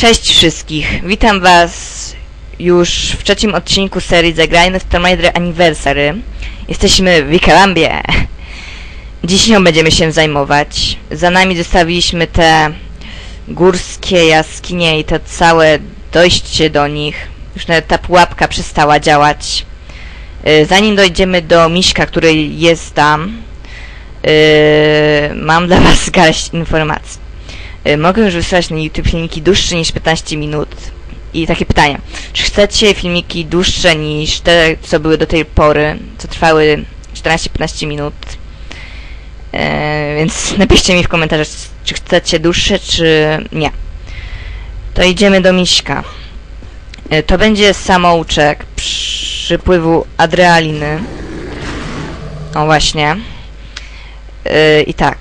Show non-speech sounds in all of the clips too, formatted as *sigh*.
Cześć wszystkich, witam was już w trzecim odcinku serii Zagrajmy w Tomb Raider Anniversary. Jesteśmy w Wikalambie. Dziś nią będziemy się zajmować. Za nami zostawiliśmy te górskie jaskinie i to całe dojście do nich. Już nawet ta pułapka przestała działać. Y, Zanim dojdziemy do Miśka, który jest tam, y, mam dla was garść informacji. Y, Mogę już wysłać na YouTube filmiki dłuższe niż 15 minut. I takie pytanie. Czy chcecie filmiki dłuższe niż te, co były do tej pory, co trwały 14-15 minut? E, więc *laughs* napiszcie mi w komentarzach, czy chcecie dłuższe, czy nie. To idziemy do Miśka. E, to będzie samouczek przypływu adrenaliny. O właśnie. E, I tak.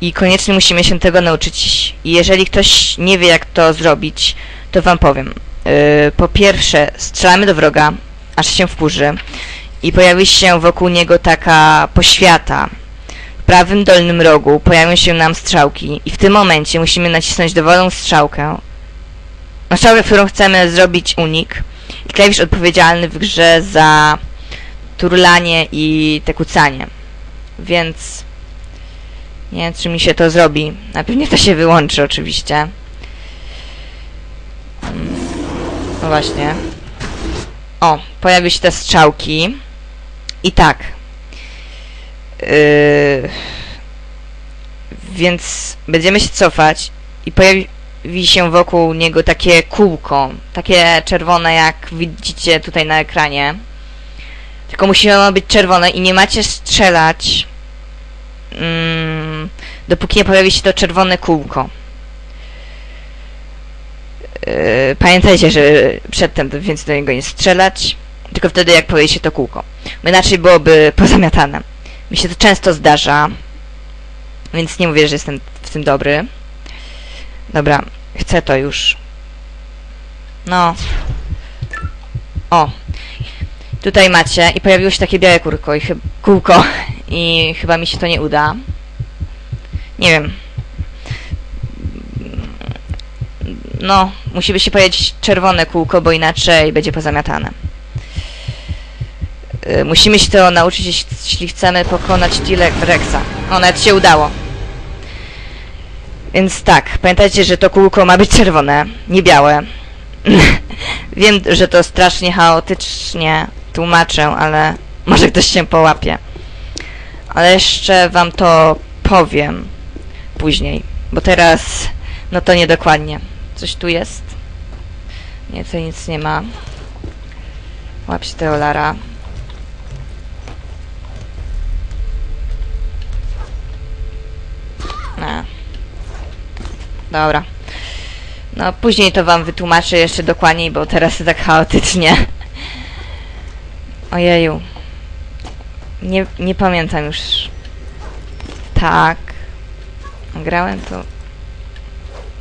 I koniecznie musimy się tego nauczyć. I jeżeli ktoś nie wie, jak to zrobić, to wam powiem. Yy, po pierwsze, strzelamy do wroga, aż się wkurzy. I pojawi się wokół niego taka poświata. W prawym dolnym rogu pojawią się nam strzałki. I w tym momencie musimy nacisnąć dowolną strzałkę. Na strzałkę, którą chcemy zrobić unik. I klawisz odpowiedzialny w grze za turlanie i te kucanie. Więc nie wiem, czy mi się to zrobi. Na pewno to się wyłączy oczywiście. Mm, No właśnie. O, pojawiły się te strzałki. I tak. Yy, więc będziemy się cofać i pojawi się wokół niego takie kółko. Takie czerwone, jak widzicie tutaj na ekranie. Tylko musi ono być czerwone i nie macie strzelać mm, dopóki nie pojawi się to czerwone kółko. Yy, pamiętajcie, że przedtem więc do niego nie strzelać, tylko wtedy jak pojawi się to kółko. Bo inaczej byłoby *laughs* pozamiatane. Mi się to często zdarza, więc nie mówię, że jestem w tym dobry. Dobra, chcę to już. No. O. Tutaj macie i pojawiło się takie białe kurko i kółko i chyba mi się to nie uda. Nie wiem. No, musi się pojawić czerwone kółko, bo inaczej będzie pozamiatane. Y, Musimy się to nauczyć, jeśli- chcemy pokonać T-Rexa. O, nawet się udało. Więc tak, pamiętajcie, że to kółko ma być czerwone, nie białe. *laughs* Wiem, że to strasznie chaotycznie tłumaczę, ale może ktoś się połapie. Ale jeszcze wam to powiem później, bo teraz no to niedokładnie. Coś tu jest? Nie, tutaj nic nie ma. Łap się tego Lara. A. Dobra. No później to wam wytłumaczę jeszcze dokładniej, bo teraz jest tak chaotycznie. Ojeju. Nie, nie pamiętam już. Tak. Grałem to...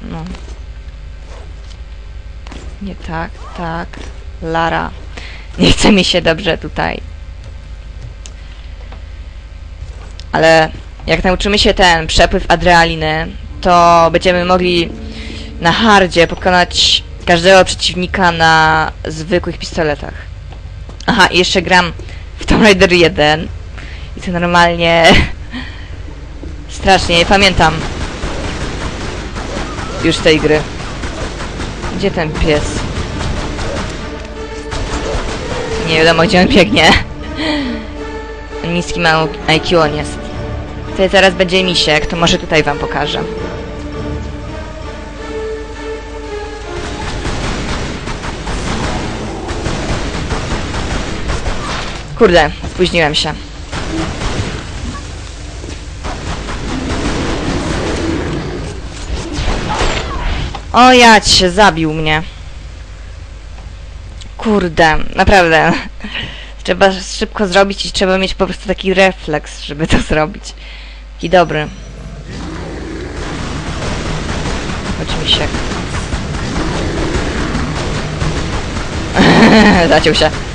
No. Nie tak, tak. Lara. Nie chce mi się dobrze tutaj. Ale jak nauczymy się ten przepływ adrenaliny, to będziemy mogli na hardzie pokonać każdego przeciwnika na zwykłych pistoletach. Aha, i jeszcze gram w *laughs* Tomb Raider 1 i to normalnie *laughs* strasznie, nie pamiętam już tej gry. Gdzie ten pies? Nie wiadomo gdzie on biegnie. *laughs* Niski ma IQ on jest. Tutaj zaraz będzie misiek, to może tutaj wam pokażę. Kurde, spóźniłem się. O jać, zabił mnie. Kurde, naprawdę. *laughs* Trzeba szybko zrobić i trzeba mieć po prostu taki refleks, żeby to *laughs* zrobić. Taki dobry. Chodź mi się. *laughs* Zaciął się.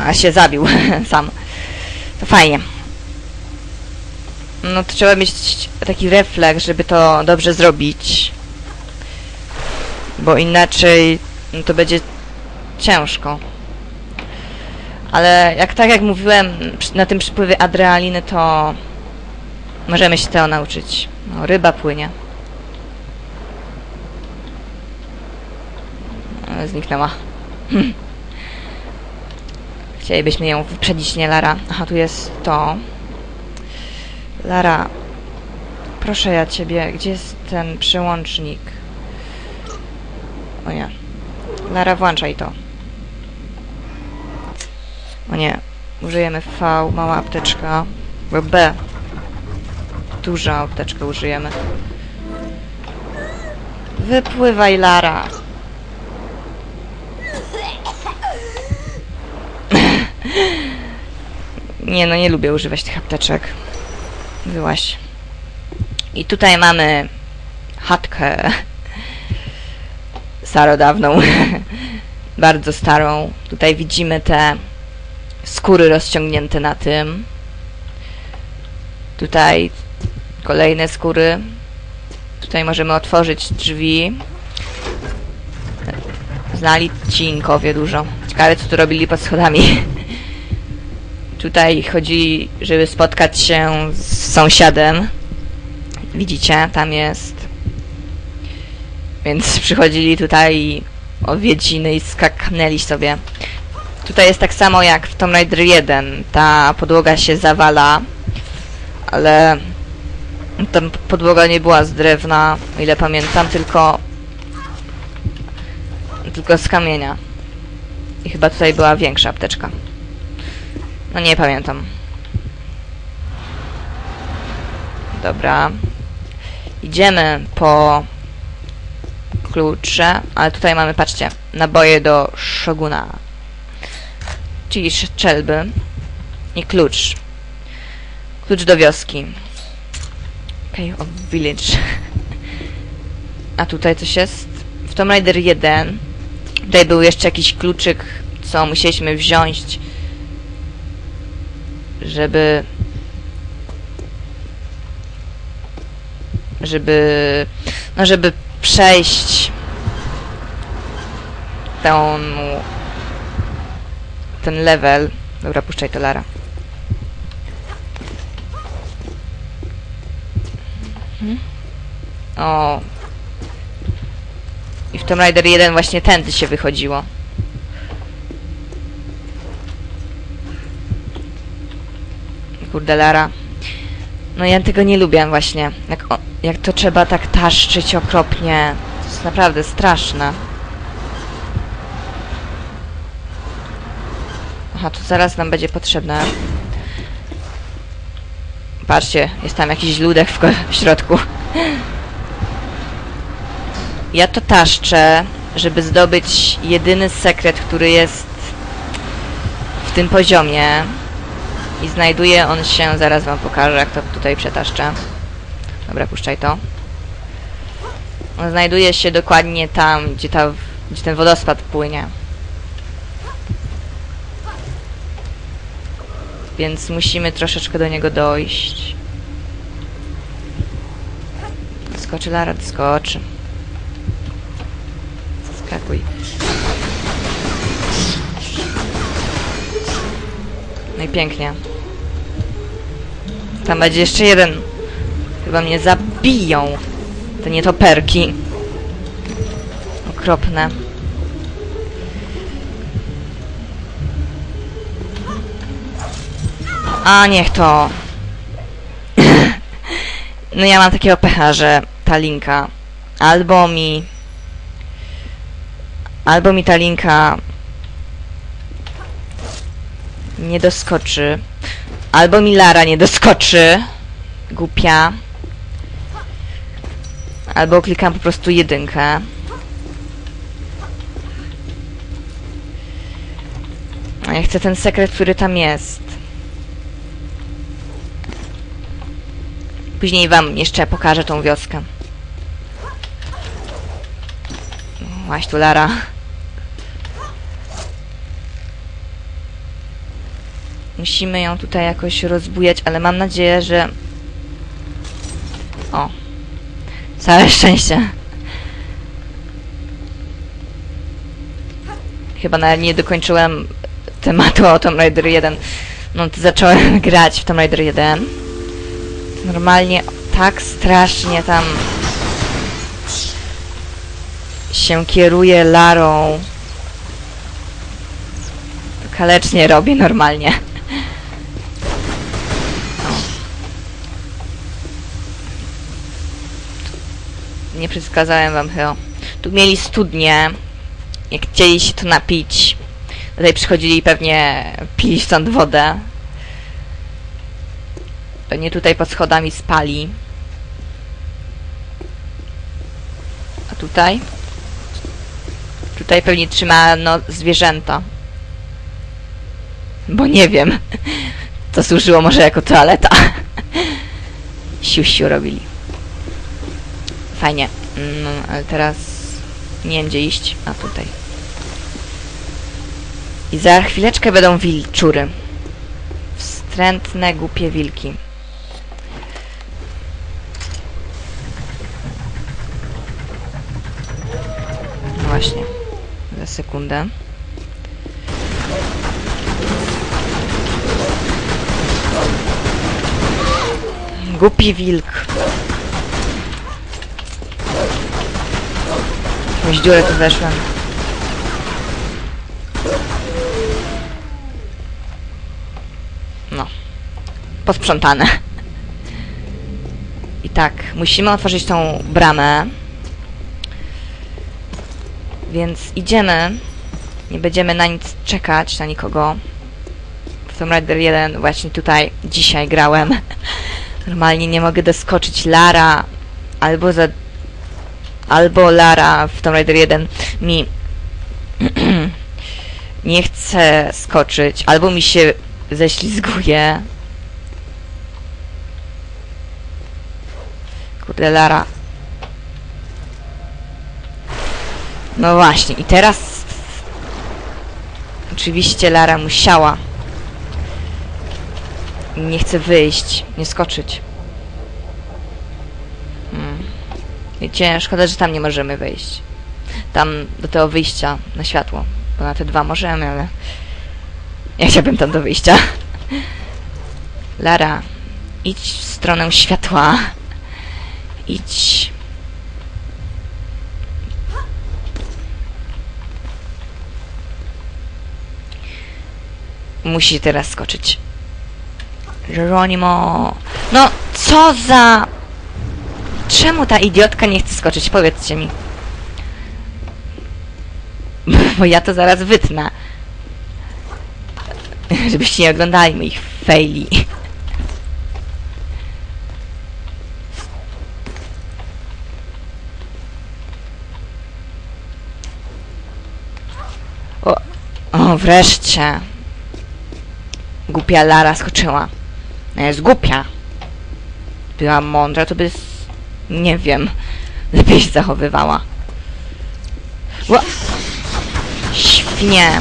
Ona się zabił *laughs* sam. To fajnie. No to trzeba mieć taki refleks, żeby to dobrze zrobić. Bo inaczej no to będzie ciężko. Ale jak tak jak mówiłem, na tym przypływie adrenaliny to możemy się tego nauczyć. No, ryba płynie. Zniknęła. *laughs* Chcielibyśmy ją wyprzedzić, nie Lara? Aha, tu jest to. Lara, proszę ja ciebie, gdzie jest ten przełącznik? O nie. Lara, włączaj to. O nie. Użyjemy V, mała apteczka. B. Duża apteczkę użyjemy. Wypływaj, Lara. Nie, no nie lubię używać tych apteczek. Wyłaś. I tutaj mamy chatkę *laughs* starodawną, *laughs* bardzo starą. Tutaj widzimy te skóry rozciągnięte na tym. Tutaj kolejne skóry. Tutaj możemy otworzyć drzwi. Znali cinkowie dużo. Ciekawe co tu robili pod schodami. *laughs* Tutaj chodzi, żeby spotkać się z sąsiadem. Widzicie, tam jest. Więc *laughs* przychodzili tutaj odwiedziny i skaknęli sobie. Tutaj jest tak samo jak w Tomb Raider 1. Ta podłoga się zawala, ale ta podłoga nie była z drewna, o ile pamiętam, tylko tylko z kamienia. I chyba tutaj była większa apteczka. No nie pamiętam. Dobra. Idziemy po klucze, ale tutaj mamy, patrzcie, naboje do Shoguna. Czyli strzelby. I klucz. Klucz do wioski. Okay, of village. *laughs* A tutaj coś jest? W Tomb Raider 1 tutaj był jeszcze jakiś kluczyk, co musieliśmy wziąć żeby żeby no żeby przejść ten ten level. Dobra puszczaj to Lara. Mhm. o. I w Tomb Raider 1 właśnie tędy się wychodziło Kurde, Lara. No ja tego nie lubię właśnie. Jak, o, jak to trzeba tak taszczyć okropnie. To jest naprawdę straszne. Aha, to zaraz nam będzie potrzebne. Patrzcie, jest tam jakiś ludek w, w środku. Ja to taszczę, żeby zdobyć jedyny sekret, który jest w tym poziomie. I znajduje on się, zaraz wam pokażę, jak to tutaj przetaszczę. Dobra, puszczaj to. On znajduje się dokładnie tam, gdzie, ta, gdzie ten wodospad płynie. Więc musimy troszeczkę do niego dojść. Skoczy Lara, skoczy. Skakuj. No i pięknie. Tam będzie jeszcze jeden. Chyba mnie zabiją. Te nietoperki. Okropne. A niech to. *laughs* no ja mam takiego pecha, że ta linka albo mi albo mi ta linka nie doskoczy. Albo mi Lara nie doskoczy. Głupia. Albo klikam po prostu jedynkę. A ja chcę ten sekret, który tam jest. Później wam jeszcze pokażę tą wioskę. Łaś tu Lara. Musimy ją tutaj jakoś rozbujać, ale mam nadzieję, że O. Całe szczęście. Chyba nawet nie dokończyłem tematu o Tomb Raider 1. No to zacząłem *laughs* grać w Tomb Raider 1. Normalnie tak strasznie tam się kieruje Larą. Kalecznie robię normalnie. Nie przeskazałem wam chyba. Tu mieli studnie. Jak chcieli się tu napić. Tutaj przychodzili i pewnie pili stąd wodę. Pewnie tutaj pod schodami spali. A tutaj? Tutaj pewnie trzymano zwierzęta. Bo nie wiem. *laughs* To służyło może jako toaleta. *laughs* Siu, siu robili. Fajnie. No, ale teraz nie wiem gdzie iść. A tutaj. I za chwileczkę będą wilczury. Wstrętne, głupie wilki. No właśnie. Za sekundę. Głupi wilk. Jakąś dziurę tu weszłem. No. Posprzątane. I tak, musimy otworzyć tą bramę. Więc idziemy. Nie będziemy na nic czekać, na nikogo. W Tomb Raider 1 właśnie tutaj dzisiaj grałem. *laughs* Normalnie nie mogę doskoczyć Lara albo za albo Lara w Tomb Raider 1 mi *clears throat* nie chce skoczyć, albo mi się ześlizguje. Kurde, Lara. No właśnie, i teraz oczywiście Lara musiała. Nie chce wyjść, nie skoczyć. Hmm. Wiecie, szkoda, że tam nie możemy wejść. Tam do tego wyjścia na światło. Bo na te dwa możemy, ale... Ja chciałbym tam do wyjścia. Lara, idź w stronę światła. Idź. Musi teraz skoczyć. Geronimo. No, co za... Czemu ta idiotka nie chce skoczyć? Powiedzcie mi. *laughs* Bo ja to zaraz wytnę. *laughs* Żebyście nie oglądali moich faili. *laughs* O, o, wreszcie. Głupia Lara skoczyła. No jest głupia. Była mądra, to by... Nie wiem. Lepiej się zachowywała. Ła! Świnie.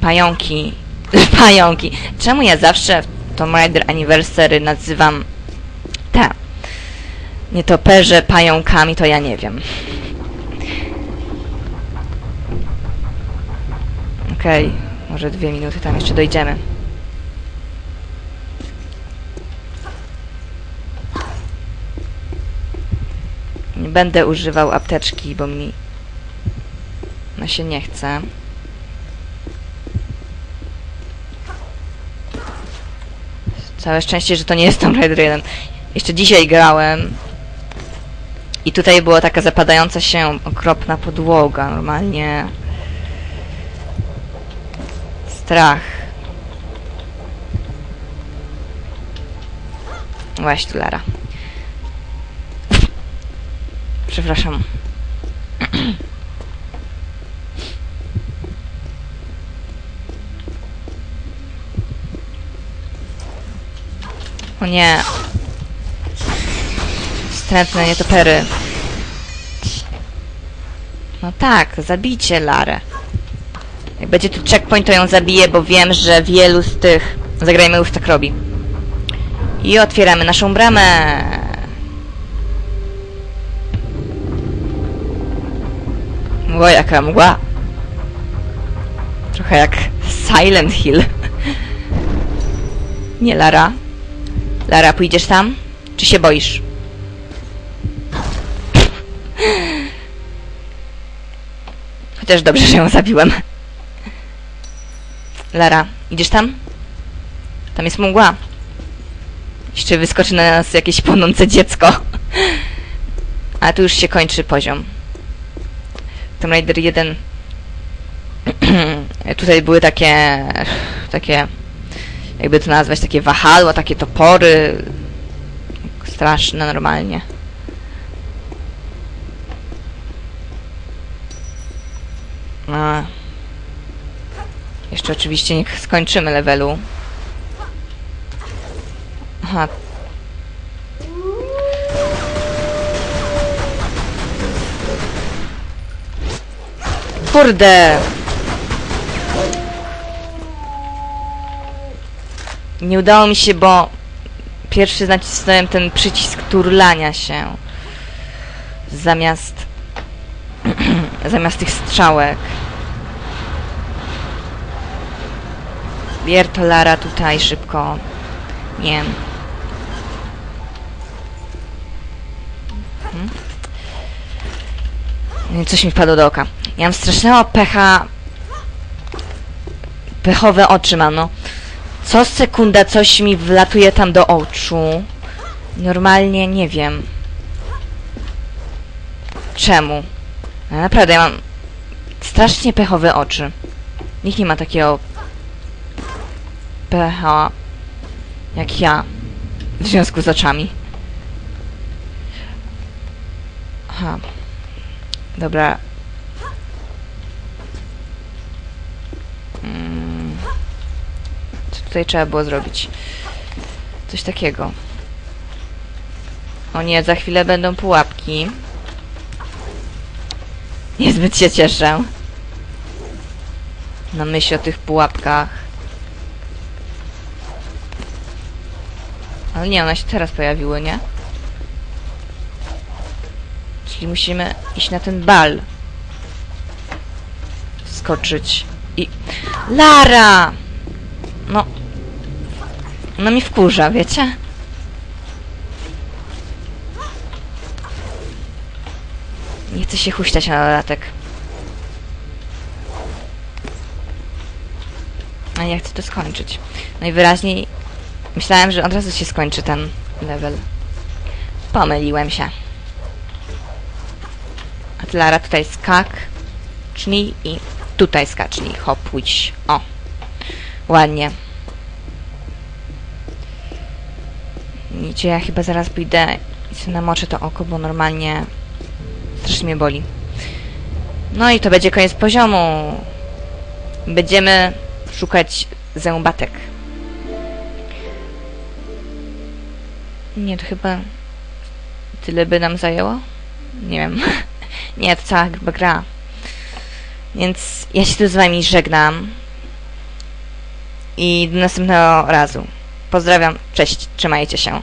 Pająki. *laughs* Pająki. Czemu ja zawsze w Tomb Raider Anniversary nazywam te nietoperze pająkami, to ja nie wiem. Okej, może dwie minuty tam jeszcze dojdziemy. Nie będę używał apteczki, bo mi no się nie chce. Całe szczęście, że to nie jest Tomb Raider 1. Jeszcze dzisiaj grałem i tutaj była taka zapadająca się okropna podłoga, normalnie strach. Właśnie Lara. Przepraszam. O nie. Wstrętne nietopery. No tak, zabijcie Larę. Jak będzie tu checkpoint, to ją zabiję, bo wiem, że wielu z tych... Zagrajmy już tak robi. I otwieramy naszą bramę. O, jaka mgła. Trochę jak Silent Hill. *laughs* Nie, Lara. Lara, pójdziesz tam? Czy się boisz? *laughs* Chociaż dobrze, że ją zabiłem. Lara, idziesz tam? Tam jest mgła. Jeszcze wyskoczy na nas jakieś płonące dziecko. *laughs* A tu już się kończy poziom. Tomb Raider 1 *clears throat* tutaj były takie takie jakby to nazwać, takie wahadła, takie topory straszne normalnie. A. Jeszcze oczywiście nie skończymy levelu. Aha. Kurde! Nie udało mi się, bo pierwszy nacisnąłem ten przycisk turlania się. Zamiast... *clears throat* zamiast tych strzałek. Bier to Lara tutaj szybko. Nie wiem. Coś mi wpadło do oka. Ja mam strasznego pecha... Pechowe oczy mam, no. Co sekunda coś mi wlatuje tam do oczu. Normalnie nie wiem. Czemu? Ale naprawdę, ja mam strasznie pechowe oczy. Nikt nie ma takiego pecha jak ja w związku z oczami. Aha. Dobra. Mm. Co tutaj trzeba było zrobić? Coś takiego. O nie, za chwilę będą pułapki. Niezbyt się cieszę. Na myśl o tych pułapkach. Ale nie, one się teraz pojawiły, nie? Czyli musimy iść na ten bal. Skoczyć. I... Lara! No... No mi wkurza, wiecie? Nie chcę się huśtać na dodatek. A ja chcę to skończyć. Najwyraźniej myślałem, że od razu się skończy ten level. Pomyliłem się. Lara, tutaj skak. Cznij i tutaj skacznij. Hop, pójdź. O. Ładnie. Widzicie, ja chyba zaraz pójdę i sobie namoczę to oko, bo normalnie strasznie mnie boli. No i to będzie koniec poziomu. Będziemy szukać zębatek. Nie, to chyba tyle by nam zajęło? Nie wiem. *laughs* Nie, to cała chyba gra. Więc ja się tu z wami żegnam. I do następnego razu. Pozdrawiam, cześć, trzymajcie się.